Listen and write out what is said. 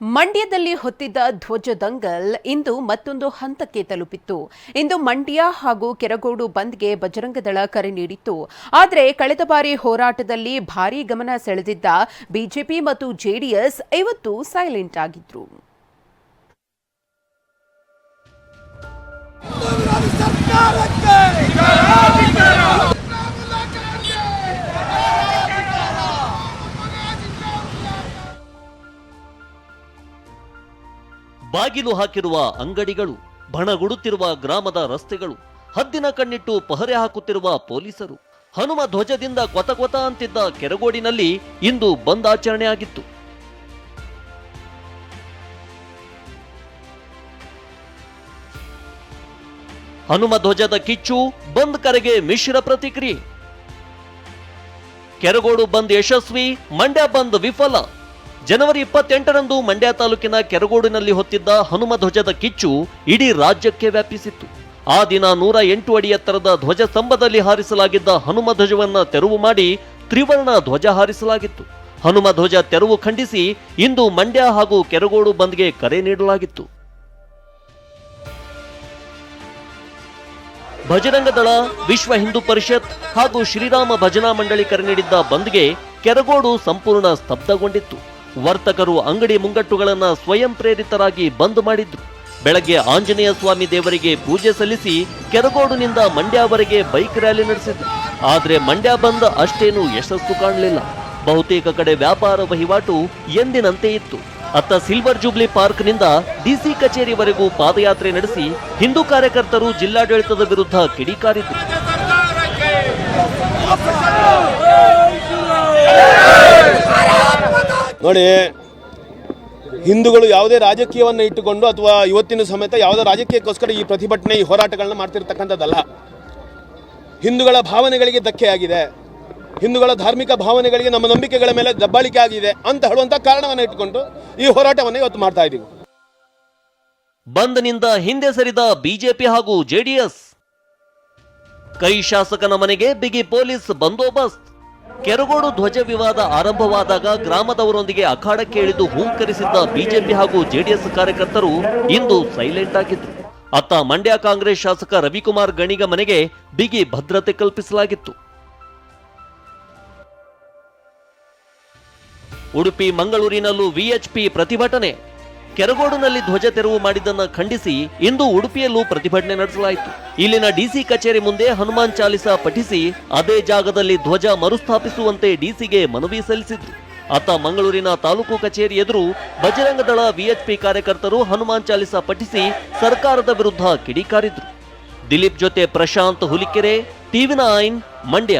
ಮಂಡ್ಯದಲ್ಲಿ ಹೊತ್ತಿದ್ದ ಧ್ವಜ ದಂಗಲ್ ಇಂದು ಮತ್ತೊಂದು ಹಂತಕ್ಕೆ ತಲುಪಿತ್ತು. ಇಂದು ಮಂಡ್ಯ ಹಾಗೂ ಕೆರಗೋಡು ಬಂದ್ಗೆ ಬಜರಂಗದಳ ಕರೆ ನೀಡಿತ್ತು. ಆದರೆ ಕಳೆದ ಬಾರಿ ಹೋರಾಟದಲ್ಲಿ ಭಾರೀ ಗಮನ ಸೆಳೆದಿದ್ದ ಬಿಜೆಪಿ ಮತ್ತು ಜೆಡಿಎಸ್ ಇವತ್ತು ಸೈಲೆಂಟ್ ಆಗಿದ್ರು. ಬಾಗಿಲು ಹಾಕಿರುವ ಅಂಗಡಿಗಳು, ಬಣಗುಡುತ್ತಿರುವ ಗ್ರಾಮದ ರಸ್ತೆಗಳು, ಹದ್ದಿನ ಕಣ್ಣಿಟ್ಟು ಪಹರೆ ಹಾಕುತ್ತಿರುವ ಪೊಲೀಸರು, ಹನುಮ ಧ್ವಜದಿಂದ ಕೊತ ಕೊತ ಅಂತಿದ್ದ ಕೆರಗೋಡಿನಲ್ಲಿ ಇಂದು ಬಂದ್ ಆಚರಣೆ ಆಗಿತ್ತು ಹನುಮ ಧ್ವಜದ ಕಿಚ್ಚು ಬಂದ್ ಕರೆಗೆ ಮಿಶ್ರ ಪ್ರತಿಕ್ರಿಯೆ. ಕೆರಗೋಡು ಬಂದ್ ಯಶಸ್ವಿ, ಮಂಡ್ಯ ಬಂದ್ ವಿಫಲ. ಜನವರಿ ಇಪ್ಪತ್ತೆಂಟರಂದು ಮಂಡ್ಯ ತಾಲೂಕಿನ ಕೆರಗೋಡಿನಲ್ಲಿ ಹೊತ್ತಿದ್ದ ಹನುಮ ಧ್ವಜದ ಕಿಚ್ಚು ಇಡೀ ರಾಜ್ಯಕ್ಕೆ ವ್ಯಾಪಿಸಿತ್ತು. ಆ ದಿನ ನೂರ ಎಂಟು ಅಡಿ ಎತ್ತರದ ಧ್ವಜ ಸ್ತಂಭದಲ್ಲಿ ಹಾರಿಸಲಾಗಿದ್ದ ಹನುಮ ಧ್ವಜವನ್ನು ತೆರವು ಮಾಡಿ ತ್ರಿವರ್ಣ ಧ್ವಜ ಹಾರಿಸಲಾಗಿತ್ತು. ಹನುಮ ಧ್ವಜ ತೆರವು ಖಂಡಿಸಿ ಇಂದು ಮಂಡ್ಯ ಹಾಗೂ ಕೆರಗೋಡು ಬಂದ್ಗೆ ಕರೆ ನೀಡಲಾಗಿತ್ತು. ಭಜರಂಗ ದಳ, ವಿಶ್ವ ಹಿಂದೂ ಪರಿಷತ್ ಹಾಗೂ ಶ್ರೀರಾಮ ಭಜನಾ ಮಂಡಳಿ ಕರೆ ನೀಡಿದ್ದ ಬಂದ್ಗೆ ಕೆರಗೋಡು ಸಂಪೂರ್ಣ ಸ್ತಬ್ಧಗೊಂಡಿತ್ತು. ವರ್ತಕರು ಅಂಗಡಿ ಮುಂಗಟ್ಟುಗಳನ್ನು ಸ್ವಯಂ ಪ್ರೇರಿತರಾಗಿ ಬಂದ್ ಮಾಡಿದ್ರು ಬೆಳಗ್ಗೆ ಆಂಜನೇಯ ಸ್ವಾಮಿ ದೇವರಿಗೆ ಪೂಜೆ ಸಲ್ಲಿಸಿ ಕೆರಗೋಡಿನಿಂದ ಮಂಡ್ಯವರೆಗೆ ಬೈಕ್ ರ್ಯಾಲಿ ನಡೆಸಿದ್ರು. ಆದರೆ ಮಂಡ್ಯ ಬಂದ್ ಅಷ್ಟೇನು ಯಶಸ್ಸು ಕಾಣಲಿಲ್ಲ. ಬಹುತೇಕ ಕಡೆ ವ್ಯಾಪಾರ ವಹಿವಾಟು ಎಂದಿನಂತೆ ಇತ್ತು. ಅತ್ತ ಸಿಲ್ವರ್ ಜೂಬ್ಲಿ ಪಾರ್ಕ್ನಿಂದ ಡಿಸಿ ಕಚೇರಿವರೆಗೂ ಪಾದಯಾತ್ರೆ ನಡೆಸಿ ಹಿಂದೂ ಕಾರ್ಯಕರ್ತರು ಜಿಲ್ಲಾಡಳಿತದ ವಿರುದ್ಧ ಕಿಡಿಕಾರಿದ್ರು. ನೋಡಿ, ಹಿಂದೂಗಳು ಯಾವುದೇ ರಾಜಕೀಯವನ್ನು ಇಟ್ಟುಕೊಂಡು ಅಥವಾ ಇವತ್ತಿನ ಸಮೇತ ಯಾವುದೇ ರಾಜಕೀಯಕ್ಕೋಸ್ಕರ ಈ ಪ್ರತಿಭಟನೆ, ಈ ಹೋರಾಟಗಳನ್ನ ಮಾಡ್ತಿರ್ತಕ್ಕಂಥದ್ದಲ್ಲ. ಹಿಂದೂಗಳ ಭಾವನೆಗಳಿಗೆ ಧಕ್ಕೆ ಆಗಿದೆ. ಹಿಂದೂಗಳ ಧಾರ್ಮಿಕ ಭಾವನೆಗಳಿಗೆ ನಮ್ಮ ನಂಬಿಕೆಗಳ ಮೇಲೆ ದಬ್ಬಾಳಿಕೆ ಆಗಿದೆ ಅಂತ ಹೇಳುವಂಥ ಕಾರಣವನ್ನು ಇಟ್ಟುಕೊಂಡು ಈ ಹೋರಾಟವನ್ನು ಇವತ್ತು ಮಾಡ್ತಾ ಇದ್ದೀವಿ ಬಂದ್ನಿಂದ ಹಿಂದೆ ಸರಿದ ಬಿಜೆಪಿ ಹಾಗೂ ಜೆಡಿಎಸ್. ಕೈ ಶಾಸಕನ ಮನೆಗೆ ಬಿಗಿ ಪೊಲೀಸ್ ಬಂದೋಬಸ್ತ್. ಕೆರಗೋಡು ಧ್ವಜ ವಿವಾದ ಆರಂಭವಾದಾಗ ಗ್ರಾಮದವರೊಂದಿಗೆ ಅಖಾಡಕ್ಕೆ ಇಳಿದು ಹೂಂಕರಿಸಿದ್ದ ಬಿಜೆಪಿ ಹಾಗೂ ಜೆಡಿಎಸ್ ಕಾರ್ಯಕರ್ತರು ಇಂದು ಸೈಲೆಂಟ್ ಆಗಿದ್ದರು ಅತ್ತ ಮಂಡ್ಯ ಕಾಂಗ್ರೆಸ್ ಶಾಸಕ ರವಿಕುಮಾರ್ ಗಣಿಗ ಮನೆಗೆ ಬಿಗಿ ಭದ್ರತೆ ಕಲ್ಪಿಸಲಾಗಿತ್ತು. ಉಡುಪಿ, ಮಂಗಳೂರಿನಲ್ಲೂ ವಿಎಚ್ಪಿ ಪ್ರತಿಭಟನೆ. ಕೆರಗೋಡಿನಲ್ಲಿ ಧ್ವಜ ತೆರವು ಮಾಡಿದ್ದನ್ನು ಖಂಡಿಸಿ ಇಂದು ಉಡುಪಿಯಲ್ಲೂ ಪ್ರತಿಭಟನೆ ನಡೆಸಲಾಯಿತು. ಇಲ್ಲಿನ ಡಿಸಿ ಕಚೇರಿ ಮುಂದೆ ಹನುಮಾನ್ ಚಾಲಿಸ ಪಠಿಸಿ ಅದೇ ಜಾಗದಲ್ಲಿ ಧ್ವಜ ಮರುಸ್ಥಾಪಿಸುವಂತೆ ಡಿಸಿಗೆ ಮನವಿ ಸಲ್ಲಿಸಿದ್ರು. ಅತ್ತ ಮಂಗಳೂರಿನ ತಾಲೂಕು ಕಚೇರಿ ಎದುರು ಬಜರಂಗ ದಳ ವಿಎಚ್ಪಿ ಕಾರ್ಯಕರ್ತರು ಹನುಮಾನ್ ಚಾಲಿಸ ಪಠಿಸಿ ಸರ್ಕಾರದ ವಿರುದ್ಧ ಕಿಡಿಕಾರಿದ್ರು. ದಿಲೀಪ್ ಜೊತೆ ಪ್ರಶಾಂತ್ ಹುಲಿಕೆರೆ ಟಿವಿನ ಐನ್ ಮಂಡ್ಯ.